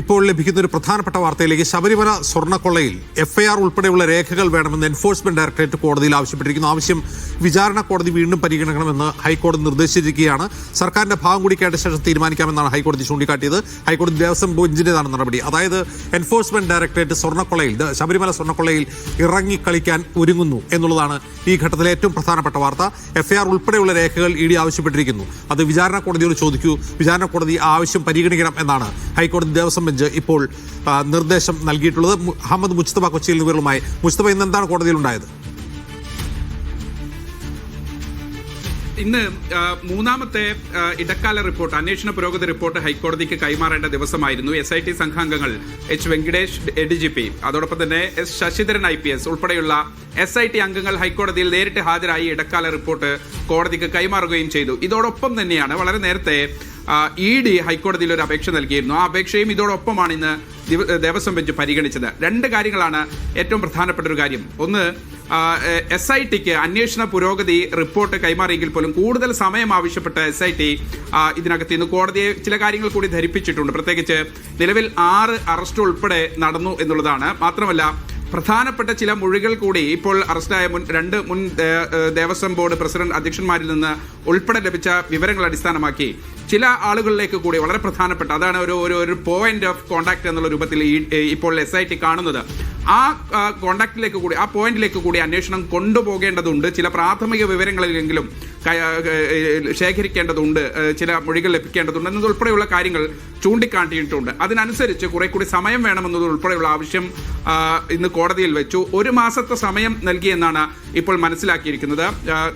ഇപ്പോൾ ലഭിക്കുന്ന ഒരു പ്രധാനപ്പെട്ട വാർത്തയിലേക്ക് ശബരിമല സ്വർണക്കൊള്ളയിൽ എഫ്ഐആർ ഉൾപ്പെടെയുള്ള രേഖകൾ വേണമെന്ന് എൻഫോഴ്സ്മെന്റ് ഡയറക്ടറേറ്റ് കോടതിയിൽ ആവശ്യപ്പെട്ടിരിക്കുന്നു. ആവശ്യം വിചാരണ കോടതി വീണ്ടും പരിഗണിക്കണമെന്ന് ഹൈക്കോടതി നിർദ്ദേശിച്ചിരിക്കുകയാണ്. സർക്കാരിന്റെ ഭാഗം കൂടി കേട്ട ശേഷം തീരുമാനിക്കാമെന്നാണ് ഹൈക്കോടതി ചൂണ്ടിക്കാട്ടിയത്. ഹൈക്കോടതി ദേവസ്വം ബെഞ്ചിന്റേതാണ് നടപടി. അതായത് എൻഫോഴ്സ്മെന്റ് ഡയറക്ടറേറ്റ് സ്വർണക്കൊള്ളയിൽ ശബരിമല സ്വർണക്കൊള്ളയിൽ ഇറങ്ങിക്കളിക്കാൻ ഒരുങ്ങുന്നു എന്നുള്ളതാണ് ഈ ഘട്ടത്തിലെ ഏറ്റവും പ്രധാനപ്പെട്ട വാർത്ത. എഫ്ഐആർ ഉൾപ്പെടെയുള്ള രേഖകൾ ഇ ഡി ആവശ്യപ്പെട്ടിരിക്കുന്നു. അത് വിചാരണ കോടതിയോട് ചോദിക്കൂ. വിചാരണ കോടതി ആവശ്യം പരിഗണിക്കണം എന്നാണ് ഹൈക്കോടതി ദേവസ്വം ബെഞ്ച് ഇപ്പോൾ നിർദ്ദേശം നൽകിയിട്ടുള്ളത് അഹമ്മദ് മുസ്തഫ കൊച്ചിയിൽ വിവരങ്ങളുമായി മുസ്തഫ ഇന്ന് എന്താണ് കോടതിയിൽ ഉണ്ടായത് ഇന്ന് മൂന്നാമത്തെ ഇടക്കാല റിപ്പോർട്ട് അന്വേഷണ പുരോഗതി റിപ്പോർട്ട് ഹൈക്കോടതിക്ക് കൈമാറേണ്ട ദിവസമായിരുന്നു. S I T സംഘാംഗങ്ങൾ H Venkatesh D G P അതോടൊപ്പം തന്നെ S Sasidharan I P S ഉൾപ്പെടെയുള്ള എസ് ഐ ടി അംഗങ്ങൾ ഹൈക്കോടതിയിൽ നേരിട്ട് ഹാജരായി ഇടക്കാല റിപ്പോർട്ട് കോടതിക്ക് കൈമാറുകയും ചെയ്തു. ഇതോടൊപ്പം തന്നെയാണ് വളരെ നേരത്തെ ഇ ഡി ഹൈക്കോടതിയിൽ ഒരു അപേക്ഷ നൽകിയിരുന്നു. ആ അപേക്ഷയും ഇതോടൊപ്പമാണ് ഇന്ന് ദിവ- ദേവസ്വം ബെഞ്ച് പരിഗണിച്ചത്. രണ്ട് കാര്യങ്ങളാണ് ഏറ്റവും പ്രധാനപ്പെട്ട ഒരു കാര്യം. ഒന്ന് എസ് ഐ ടിക്ക് അന്വേഷണ പുരോഗതി റിപ്പോർട്ട് കൈമാറിയെങ്കിൽ പോലും കൂടുതൽ സമയം ആവശ്യപ്പെട്ട എസ് ഐ ടി ഇതിനകത്ത് ഇന്ന് കോടതിയെ ചില കാര്യങ്ങൾ കൂടി ധരിപ്പിച്ചിട്ടുണ്ട്. പ്രത്യേകിച്ച് നിലവിൽ ആറ് അറസ്റ്റ് ഉൾപ്പെടെ നടന്നു എന്നുള്ളതാണ്. മാത്രമല്ല പ്രധാനപ്പെട്ട ചില മൊഴികൾ കൂടി ഇപ്പോൾ അറസ്റ്റായ മുൻ രണ്ട് മുൻ ദേവസ്വം ബോർഡ് പ്രസിഡന്റ് അധ്യക്ഷന്മാരിൽ നിന്ന് ഉൾപ്പെടെ ലഭിച്ച വിവരങ്ങൾ അടിസ്ഥാനമാക്കി ചില ആളുകളിലേക്ക് കൂടി വളരെ പ്രധാനപ്പെട്ട അതാണ് ഒരു ഒരു ഒരു പോയിന്റ് ഓഫ് കോണ്ടാക്ട് എന്നുള്ള രൂപത്തിൽ ഇപ്പോൾ എസ് ഐ ടി കാണുന്നത്. ആ കോണ്ടാക്ടിലേക്ക് കൂടി ആ പോയിന്റിലേക്ക് കൂടി അന്വേഷണം കൊണ്ടുപോകേണ്ടതുണ്ട്. ചില പ്രാഥമിക വിവരങ്ങളിലെങ്കിലും ശേഖരിക്കേണ്ടതുണ്ട്. ചില മൊഴികൾ ലഭിക്കേണ്ടതുണ്ട് എന്നതുൾപ്പെടെയുള്ള കാര്യങ്ങൾ ചൂണ്ടിക്കാട്ടിയിട്ടുണ്ട്. അതിനനുസരിച്ച് കുറെ കൂടി സമയം വേണമെന്നത് ഉൾപ്പെടെയുള്ള ആവശ്യം ഇന്ന് കോടതിയിൽ വെച്ചു. ഒരു മാസത്തെ സമയം നൽകിയെന്നാണ് ഇപ്പോൾ മനസ്സിലാക്കിയിരിക്കുന്നത്.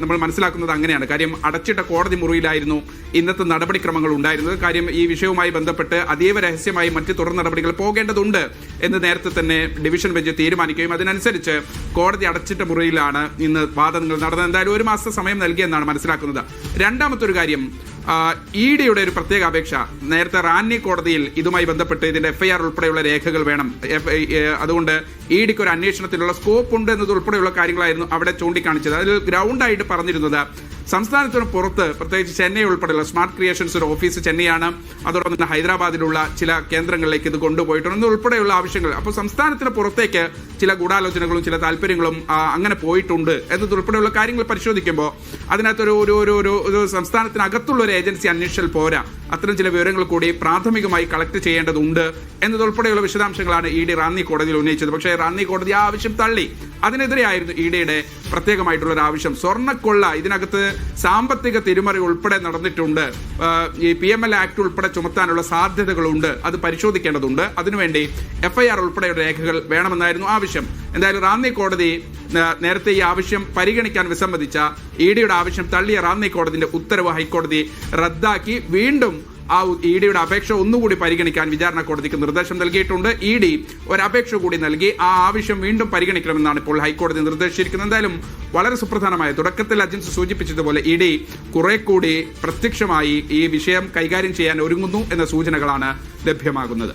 നമ്മൾ മനസ്സിലാക്കുന്നത് അങ്ങനെയാണ്. കാര്യം അടച്ചിട്ട കോടതി മുറിയിലായിരുന്നു ഇന്നത്തെ നടപടിക്രമങ്ങൾ ഉണ്ടായിരുന്നത്. കാര്യം ഈ വിഷയവുമായി ബന്ധപ്പെട്ട് അതീവ രഹസ്യമായി മറ്റ് തുടർ നടപടികൾ പോകേണ്ടതുണ്ട് എന്ന് നേരത്തെ തന്നെ ഡിവിഷൻ ബെഞ്ച് തീരുമാനിക്കുകയും അതിനനുസരിച്ച് കോടതി അടച്ചിട്ട മുറിയിലാണ് ഇന്ന് വാദങ്ങൾ നടന്നത്. എന്തായാലും ഒരു മാസത്തെ സമയം നൽകിയെന്നാണ് മനസ്സിലാക്കുന്നത്. രണ്ടാമത്തെ ഒരു കാര്യം ഇ ഡിയുടെ ഒരു പ്രത്യേക അപേക്ഷ. നേരത്തെ റാന്നി കോടതിയിൽ ഇതുമായി ബന്ധപ്പെട്ട് ഇതിന്റെ എഫ്ഐആർ ഉൾപ്പെടെയുള്ള രേഖകൾ വേണം. അതുകൊണ്ട് ഇ ഡിക്ക് ഒരു അന്വേഷണത്തിലുള്ള സ്കോപ്പ് ഉണ്ട് എന്നത് ഉൾപ്പെടെയുള്ള കാര്യങ്ങളായിരുന്നു അവിടെ ചൂണ്ടിക്കാണിച്ചത്. അതിൽ ഗ്രൗണ്ടായിട്ട് പറഞ്ഞിരുന്നത് സംസ്ഥാനത്തിന് പുറത്ത് പ്രത്യേകിച്ച് ചെന്നൈ ഉൾപ്പെടെയുള്ള സ്മാർട്ട് ക്രിയേഷൻസ് ഒരു ഓഫീസ് ചെന്നൈയാണ്. അതോടൊപ്പം തന്നെ ഹൈദരാബാദിലുള്ള ചില കേന്ദ്രങ്ങളിലേക്ക് ഇത് കൊണ്ടുപോയിട്ടുണ്ട്. ഉൾപ്പെടെയുള്ള ആവശ്യങ്ങൾ. അപ്പോൾ സംസ്ഥാനത്തിന് പുറത്തേക്ക് ചില ഗൂഢാലോചനകളും ചില താല്പര്യങ്ങളും അങ്ങനെ പോയിട്ടുണ്ട്. എന്നതുൾപ്പെടെയുള്ള കാര്യങ്ങൾ പരിശോധിക്കുമ്പോൾ അതിനകത്തൊരു ഒരു ഒരു ഒരു സംസ്ഥാനത്തിനകത്തുള്ള ഒരു ഏജൻസി അന്വേഷിച്ചാൽ പോരാ. അത്തരം ചില വിവരങ്ങൾ കൂടി പ്രാഥമികമായി കളക്ട് ചെയ്യേണ്ടതുണ്ട് എന്നതുൾപ്പെടെയുള്ള വിശദാംശങ്ങളാണ് ഇ ഡി റാന്നി കോടതിയിൽ ഉന്നയിച്ചത്. പക്ഷേ റാന്നി കോടതി ആ ആവശ്യം തള്ളി. അതിനെതിരെയായിരുന്നു ഇ ഡിയുടെ പ്രത്യേകമായിട്ടുള്ള ഒരു ആവശ്യം. സ്വർണക്കൊള്ള ഇതിനകത്ത് സാമ്പത്തിക തിരിമറി ഉൾപ്പെടെ നടന്നിട്ടുണ്ട്. ഈ പി എം എൽ ആക്ട് ഉൾപ്പെടെ ചുമത്താനുള്ള സാധ്യതകളുണ്ട്. അത് പരിശോധിക്കേണ്ടതുണ്ട്. അതിനുവേണ്ടി എഫ്ഐആർ ഉൾപ്പെടെയുള്ള രേഖകൾ വേണമെന്നായിരുന്നു ആവശ്യം. എന്തായാലും റാന്നി കോടതി നേരത്തെ ഈ ആവശ്യം പരിഗണിക്കാൻ വിസമ്മതിച്ച ഇ ഡിയുടെ ആവശ്യം തള്ളിയ റാന്നി കോടതിന്റെ ഉത്തരവ് ഹൈക്കോടതി റദ്ദാക്കി. വീണ്ടും ആ ഇ ഡിയുടെ അപേക്ഷ ഒന്നുകൂടി പരിഗണിക്കാൻ വിചാരണ കോടതിക്ക് നിർദ്ദേശം നൽകിയിട്ടുണ്ട്. ഇ ഡി ഒരു അപേക്ഷ കൂടി നൽകി. ആ ആവശ്യം വീണ്ടും പരിഗണിക്കണമെന്നാണ് ഇപ്പോൾ ഹൈക്കോടതി നിർദ്ദേശിച്ചിരിക്കുന്നത്. എന്തായാലും വളരെ സുപ്രധാനമായ തുടക്കത്തിൽ അജിൻസ് സൂചിപ്പിച്ചതുപോലെ ഇ ഡി കുറെ കൂടി പ്രത്യക്ഷമായി ഈ വിഷയം കൈകാര്യം ചെയ്യാൻ ഒരുങ്ങുന്നു എന്ന സൂചനകളാണ് ലഭ്യമാകുന്നത്.